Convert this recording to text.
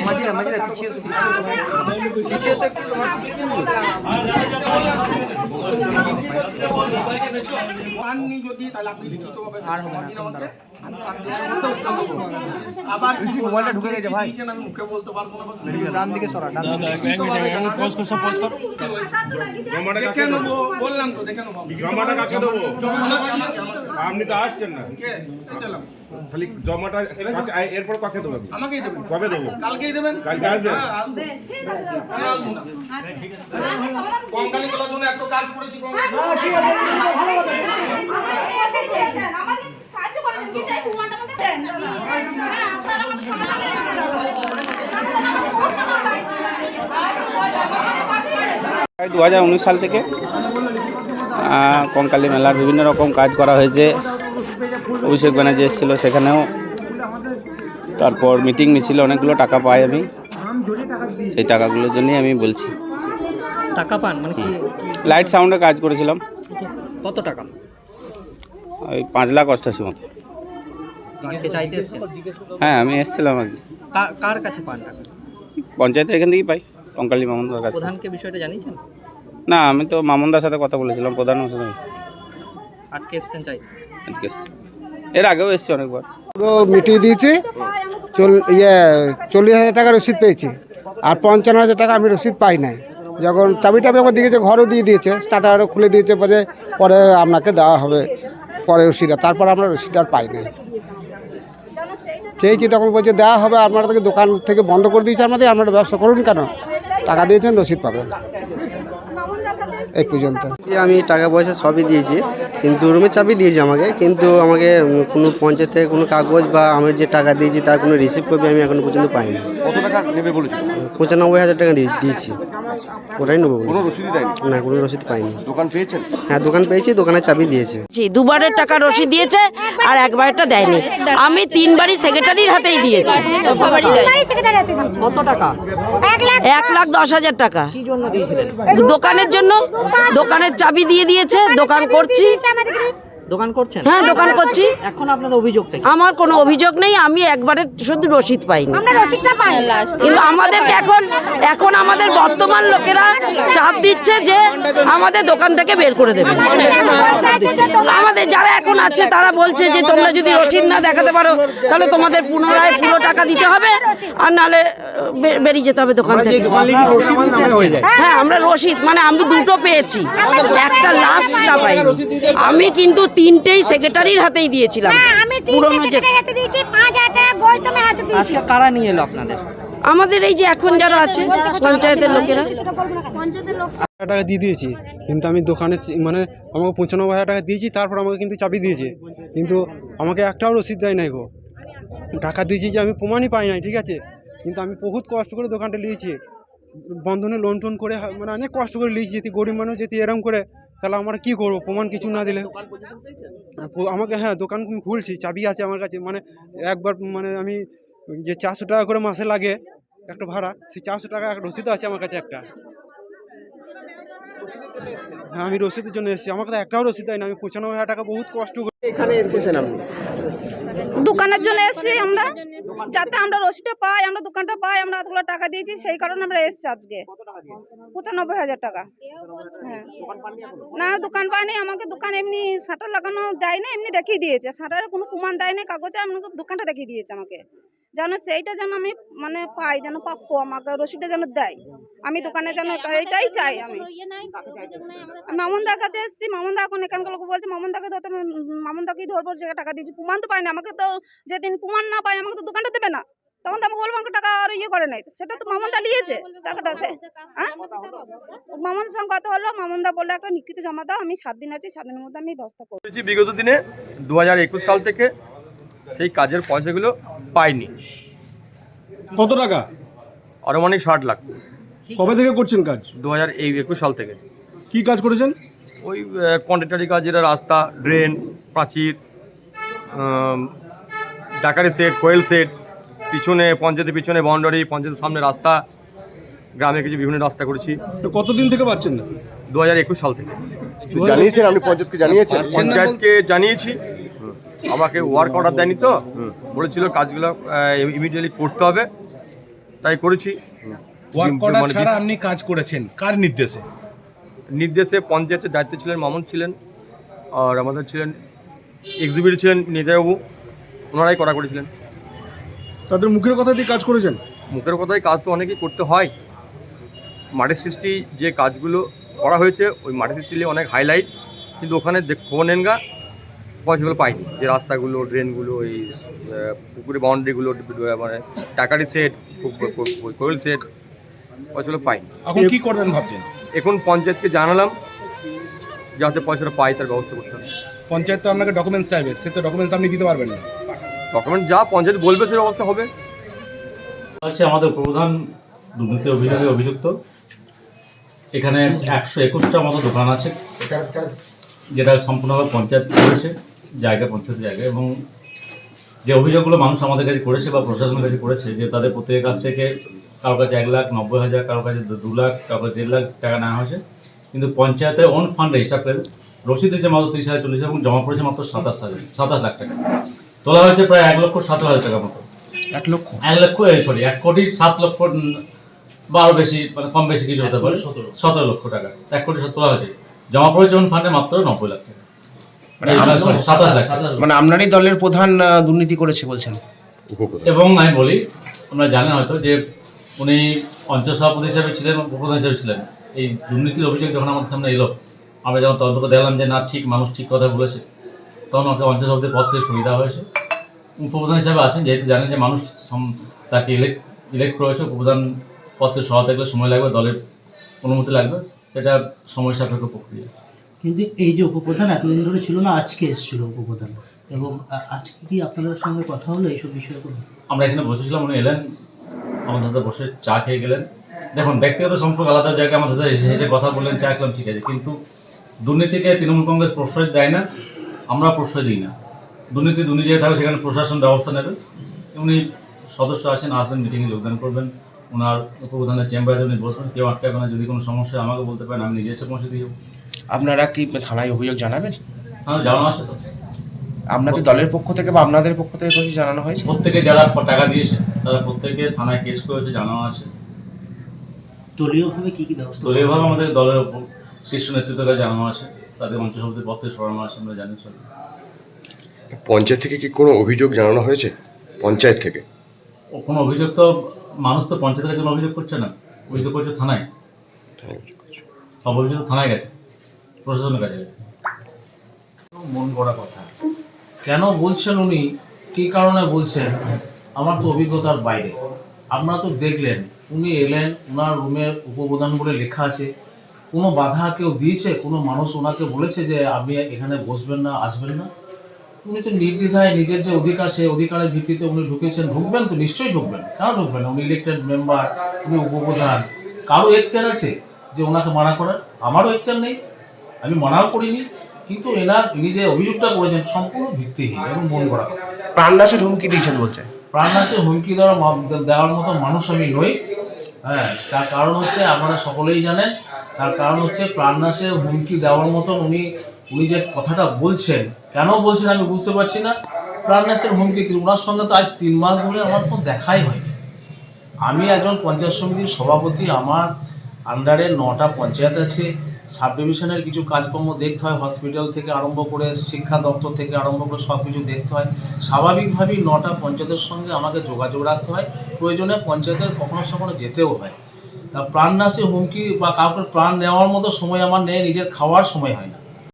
মাঝিরা মাঝিরা পিছিয়ে পিছিয়ে তোমার পাননি যদি তাহলে আপনি লিখিতভাবে আর হবে না আমাকে আমি সাত দিনের মধ্যে উত্তর দেবো। আবার কিছু মোবাইলটা ঢুকে গেছে ভাই। আমি মুখে বলতে পারব না ডান দিকে সরা ডান দিকে দেখে নেব বললাম তো দেখে নেব। জমাটা কাকে দেবো? আপনি তো আসছেন না। খালি জমাটা এরপর কাকে দেবো আমাকেই দেবেন কবে দেবো কালকেই দেবেন কালকে আসবেন? হ্যাঁ, আসব। কেন আসব না? কঙ্কালি তোলার জন্য এত কাজ করেছি কঙ্কালি। দু হাজার উনিশ সাল থেকে কঙ্কালী মেলার বিভিন্ন রকম কাজ করা হয়েছে। অভিষেক ব্যানার্জি এসেছিল সেখানেও। তারপর মিটিং মিছিল অনেকগুলো টাকা পাই আমি। সেই টাকাগুলোর জন্যই আমি বলছি। টাকা পান? মানে কি লাইট সাউন্ডে কাজ করেছিলাম। কত টাকা? ওই পাঁচ লাখ অষ্টাশি মতো। হ্যাঁ আমি এসেছিলাম আর কি। কার- কাছে পান টাকা? পঞ্চায়েতের এখান থেকেই পাই কঙ্কালী মামুনদার কাছে প্রধানকে বিষয়টা জানিয়েছেন? না আমি তো মামুনদার সাথে কথা বলেছিলাম প্রধানের সাথে আজকে এসেছেন চাই আজকে এসেছি। এর আগেও এসেছি অনেকবার। পুরো মিটিয়ে দিয়েছি। চল ইয়ে চল্লিশ হাজার টাকা রসিদ পেয়েছি। আর পঞ্চান্ন হাজার টাকা আমি রসিদ পাই নাই। যখন চাবিটা আমার দিয়েছে ঘরও দিয়ে দিয়েছে স্টার্টারও খুলে দিয়েছে পরে পরে আপনাকে দেওয়া হবে পরে রসিদটা। তারপর আমরা রসিদ আর পাই নাই। চেয়েছি তখন বলছে দেওয়া হবে আপনারা থেকে দোকান থেকে বন্ধ করে দিয়েছে আমাদের আপনারা ব্যবসা করুন কেন? টাকা দিয়েছেন রসিদ পাবেন। এই পর্যন্ত। যে আমি টাকা পয়সা সবই দিয়েছি কিন্তু রুমের চাবি দিয়েছি আমাকে কিন্তু আমাকে কোনো পঞ্চায়েত থেকে কোনো কাগজ বা আমি যে টাকা দিয়েছি তার কোনো রিসিভ কপি আমি এখনও পর্যন্ত পাইনি। কত টাকা নেবে বলেছি? পঁচানব্বই হাজার টাকা দিয়েছি। ওটাই নেব কোনো রসিদই দেয়নি? না কোনো রসিদ পাইনি। দোকান পেয়েছেন? হ্যাঁ দোকান পেয়েছি দোকানের চাবি দিয়েছে। জি দুবারের টাকা রসিদ দিয়েছে আর একবারটা দেয়নি। আমি তিনবারই সেক্রেটারির হাতেই দিয়েছি। কত টাকা? এক লাখ দশ হাজার টাকা। কি জন্য দিয়েছিলেন? দোকানের জন্য দোকানের চাবি দিয়ে দিয়েছে দোকান করছি। দোকান করছেন? হ্যাঁ দোকান করছি। এখন আপনাদের অভিযোগটা কি? আমার কোনো অভিযোগ নেই আমি একবারে শুধু রসিদ পাইনি। কিন্তু আমাদেরকে এখন এখন আমাদের বর্তমান লোকেরা চাপ দিচ্ছে যে আমাদের দোকান থেকে বের করে দেবে। আমাদের যারা এখন আছে তারা বলছে যে তোমরা যদি রসিদ না দেখাতে পারো তাহলে তোমাদের পুনরায় পুরো টাকা দিতে হবে আর নালে বে- বেরিয়ে যেতে হবে দোকান থেকে। হ্যাঁ আমরা রসিদ। মানে আমি দুটো পেয়েছি। একটা লাস্টটা পাইনি। আমি কিন্তু তিনটেই সেক্রেটারির হাতেই দিয়েছিলাম। আমি পুরনো যে হাতে দিয়েছি পাঁচ হাজার বই তো আমি হাতে দিয়েছি। আজকে কারা নিয়ে এলো আপনাদের? আমাদের এই যে এখন যারা আছে পঞ্চায়েতের লোকেরা। টাকা দিয়ে দিয়েছি কিন্তু আমি দোকানে মানে আমাকে পঁচানব্বই হাজার টাকা দিয়েছি তারপর আমাকে কিন্তু চাবি দিয়েছে। কিন্তু আমাকে একটাও রসিদ দেয় নাই গো। টাকা দিয়েছি যে আমি প্রমাণই পাই নাই ঠিক আছে? কিন্তু আমি বহুত কষ্ট করে দোকানটা নিয়েছি বন্ধনে লোন টোন করে মানে অনেক কষ্ট করে নিয়েছি যদি গরিব মানুষ যদি এরম করে তাহলে আমরা কি করব? প্রমাণ কিছু না দিলে। আমাকে হ্যাঁ দোকান খুলছি, চাবি আছে আমার কাছে। মানে একবার মানে আমি যে চারশো টাকা করে মাসে লাগে একটা ভাড়া, সেই চারশো টাকা একটা রসিদ আছে আমার কাছে একটা। হ্যাঁ আমি রসিদের জন্য এসেছি। আমাকে তো একটাও রসিদ দেয় না আমি পঁচানব্বই হাজার টাকা বহুত কষ্ট করে এখানে এসেছেন আপনি? দোকানের জন্য এসেছি আমরা। যাতে আমরা রসিদটা পাই আমরা দোকানটা পাই আমরা এতগুলো টাকা দিয়েছি সেই কারণে আমরা এসেছি আজকে। পঁচানব্বই হাজার টাকা। হ্যাঁ। না দোকান পাইনি আমাকে দোকান এমনি শাটার লাগানো দেয় না এমনি দেখিয়ে দিয়েছে। শাটারের কোনো প্রমাণ দেয় না কাগজে আমাকে দোকানটা দেখিয়ে দিয়েছে আমাকে। যেন সেইটা যেন আমি মানে পাই যেন প্রাপ্য আমাকে রসিদটা যেন দেয়। আমি দোকানে যেন এটাই চাই আমি। মামুনদার কাছে এসেছি মামুনদা এখন এখানকার লোক বলছে মামুনদাকে ধরতে মামুনদাকেই ধরবো যে টাকা দিয়েছি প্রমাণ তো পাই না আমাকে তো যেদিন প্রমাণ না পাই আমাকে তো দোকানটা দেবে না। তখন তো আমাকে বলব আমাকে টাকা আর ইয়ে করে নাই। সেটা তো মামুনদা নিয়েছে টাকাটা সে হ্যাঁ? মামুনদার সঙ্গে কথা হলো মামুনদা বলল একটা লিখিত জমা দাও আমি সাত দিন আছি সাত দিনের মধ্যে আমি ব্যবস্থা করছি বিগত দিনে দু হাজার একুশ সাল থেকে সেই কাজের পয়সাগুলো পাইনি। কত টাকা? আনুমানিক ষাট লাখ। কবে থেকে করছেন কাজ? দু হাজার এই একুশ সাল থেকে। কি কাজ করেছেন? ওই কন্ট্রাক্টারি কাজ যেটা রাস্তা ড্রেন প্রাচীর ডাকারি সেট কোয়েল সেট পিছনে পঞ্চায়েতের পিছনে বাউন্ডারি পঞ্চায়েতের সামনে রাস্তা গ্রামে কিছু বিভিন্ন রাস্তা করেছি। তো কতদিন থেকে পাচ্ছেন না? দু হাজার একুশ সাল থেকে। জানিয়েছেন আপনি পঞ্চায়েতকে জানিয়েছেন? পঞ্চায়েতকে জানিয়েছি। আমাকে ওয়ার্ক অর্ডার দেয়নি তো। বলেছিল কাজগুলো ইমিডিয়েটলি করতে হবে। তাই করেছি। মানে আপনি কাজ করেছেন কার নির্দেশে? নির্দেশে পঞ্চায়েতের দায়িত্বে ছিলেন মামুন ছিলেন আর আমাদের ছিলেন এক্সিবিট ছিলেন নেতাবাবু ওনারাই করা করেছিলেন। তাদের মুখের কথা দিয়ে কাজ করেছেন? মুখের কথাই কাজ তো অনেকেই করতে হয়। মাটির সৃষ্টি যে কাজগুলো করা হয়েছে ওই মাটির সৃষ্টি নিয়ে অনেক হাইলাইট কিন্তু ওখানে দেখ- খবর নেন গা পয়সাগুলো পাইনি। যে রাস্তাগুলো ড্রেনগুলো এই পুকুরের পুকুরে বাউন্ডারিগুলো মানে টাকারি সেট কোয়েল সেট পয়সাগুলো পাইনি। এখন কি করবেন ভাবছেন? এখন পঞ্চায়েতকে জানালাম যাতে পয়সাটা পাই তার ব্যবস্থা করতে হবে। পঞ্চায়েত তো আপনাকে ডকুমেন্টস চাইবে সে তো ডকুমেন্টস আপনি দিতে পারবেন না। ডকুমেন্ট যা পঞ্চায়েত বলবে সেই ব্যবস্থা হবে। হচ্ছে আমাদের প্রধান দুর্নীতি অভিযোগে অভিযুক্ত। এখানে একশো একুশটা মতো দোকান আছে যেটা সম্পূর্ণভাবে পঞ্চায়েত করেছে। জায়গা পঞ্চায়েত জায়গা এবং যে অভিযোগগুলো মানুষ আমাদের কাছে করেছে বা প্রশাসনের কাছে করেছে যে তাদের প্রত্যেকের কাছ থেকে কারোর কাছে এক লাখ নব্বই হাজার কারোর কাছে দু- লাখ কারও কাছে দেড় লাখ টাকা নেওয়া হয়েছে। কিন্তু পঞ্চায়েতের ওন ফান্ডে হিসাব করে রসিদ হয়েছে মাত্র তিরিশ হাজার চল্লিশ এবং জমা পড়েছে মাত্র সাতাশ হাজার সাতাশ লাখ টাকা। তোলা হয়েছে প্রায় এক লক্ষ সতেরো হাজার টাকা মতো। এক লক্ষ? এক লক্ষ এই সরি এক কোটি সাত লক্ষ বা আরও বেশি মানে কম বেশি কিছু হতে পারে। সতেরো। সতেরো লক্ষ টাকা। এক কোটি তোলা হয়েছে। জমা পড়েছে ওন ফান্ডে মাত্র নব্বই লাখ টাকা সরি সাতাশ লাখ টাকা। মানে আপনারই দলের প্রধান দুর্নীতি করেছে বলছেন। এবং আমি বলি আপনারা জানেন হয়তো যে উনি অঞ্চল সভাপতি হিসাবে ছিলেন উপপ্রধান হিসেবে ছিলেন। এই দুর্নীতির অভিযোগ যখন আমাদের সামনে এলো আমরা যখন তদন্ত করে দেখলাম যে না ঠিক মানুষ ঠিক কথা বলেছে তখন আমাকে অঞ্চল সভাপতির পদ থেকে সরিয়ে দেওয়া হয়েছে। উপপ্রধান হিসাবে আছেন যেহেতু জানেন যে মানুষ তাকে ইলেক্ট ইলেক্ট করেছে উপপ্রধান পদ থেকে সরাতে গেলে সময় লাগবে দলের অনুমতি লাগবে সেটা সময় সাপেক্ষ প্রক্রিয়া। কিন্তু এই যে উপপ্রধান এতদিন ধরে ছিল না, আজকে এসেছিল উপপ্রধান। এবং আজকে কি আপনাদের সঙ্গে কথা হলো এইসব বিষয়ে আমরা এখানে বসেছিলাম, উনি এলেন, আমাদের সাথে বসে চা খেয়ে গেলেন। দেখুন, ব্যক্তিগত সম্পর্ক আলাদা জায়গায় সাথে এসে এসে কথা বললেন, চা খেলাম, ঠিক আছে। কিন্তু দুর্নীতিকে তৃণমূল কংগ্রেস প্রশ্রয় দেয় না, আমরা প্রশ্রয় দিই না। দুর্নীতি দুর্নীতি থাকবে, সেখানে প্রশাসন ব্যবস্থা নেবে। উনি সদস্য আসেন, আসবেন মিটিংয়ে যোগদান করবেন। ওনার উপপ্রধানের চেম্বারে উনি বসবেন, কেউ আটকাবে না। যদি কোনো সমস্যা আমাকে বলতে পারেন, আমি নিজে এসে পৌঁছে দিয়ে আপনারা কি থানায় অভিযোগ জানাবেন? জানানো আছে তো। আপনাদের দলের পক্ষ থেকে বা আপনাদের পক্ষ থেকে কিছু জানানো হয়েছে? প্রত্যেকে যারা টাকা দিয়েছে তারা প্রত্যেকে থানায় কেস করেছে জানানো আছে। দলীয়ভাবে কি কি ব্যবস্থা দলীয়ভাবে আমাদের দলের উপর শীর্ষ নেতৃত্বকে জানানো আছে। তাদের অঞ্চল সভাপতির পথে সরানো আছে আমরা জানি সব। পঞ্চায়েত থেকে কি কোনো অভিযোগ জানানো হয়েছে? পঞ্চায়েত থেকে? ও কোনো অভিযোগ তো মানুষ তো পঞ্চায়েতের কাছে কোনো অভিযোগ করছে না। অভিযোগ করছে থানায়। সব অভিযোগ তো থানায় গেছে। প্রশাসনের কাছে মন গড়া কথা। কেন বলছেন উনি? কী কারণে বলছেন? আমার তো অভিজ্ঞতার বাইরে। আপনারা তো দেখলেন, উনি এলেন ওনার রুমে উপপ্রধান বলে লেখা আছে। কোনো বাধা কেউ দিয়েছে? কোনো মানুষ ওনাকে বলেছে যে আপনি এখানে বসবেন না, আসবেন না? উনি তো নির্দ্বিধায় নিজের যে অধিকার, সেই অধিকারের ভিত্তিতে উনি ঢুকেছেন। ঢুকবেন তো, নিশ্চয়ই ঢুকবেন। কেন ঢুকবেন উনি ইলেকটেড মেম্বার উনি উপপ্রধান। কারও এখতিয়ার আছে যে ওনাকে মানা করার? আমারও এখতিয়ার নেই। আমি মানাও করিনি কিন্তু এনার ইনি যে অভিযোগটা করেছেন সম্পূর্ণ ভিত্তিহীন এবং মন গড়া। কথা প্রাণনাশের হুমকি দিয়েছেন বলছেন। প্রাণনাশে হুমকি দেওয়ার দেওয়ার মতো মানুষ আমি নই। হ্যাঁ তার কারণ হচ্ছে আপনারা সকলেই জানেন তার কারণ হচ্ছে প্রাণনাশের হুমকি দেওয়ার মতো উনি উনি যে কথাটা বলছেন কেন বলছেন আমি বুঝতে পারছি না। প্রাণনাশের হুমকি ওনার সঙ্গে তো আজ তিন মাস ধরে আমার কোনো দেখাই হয়নি। আমি একজন পঞ্চায়েত সমিতির সভাপতি আমার আন্ডারে নটা পঞ্চায়েত আছে। সাব ডিভিশনের কিছু কাজকর্ম দেখতে হয়, হসপিটাল থেকে আরম্ভ করে শিক্ষা দপ্তর থেকে আরম্ভ করে সব কিছু দেখতে হয়। স্বাভাবিকভাবেই নটা পঞ্চায়েতের সঙ্গে আমাকে যোগাযোগ রাখতে হয়। প্রয়োজনে পঞ্চায়েতে কখনো কখনো যেতেও হয়। তা প্রাণনাশী হুমকি বা কাউকে প্রাণ নেওয়ার মতো সময় আমার নেই, নিজের খাওয়ার সময় হয় না।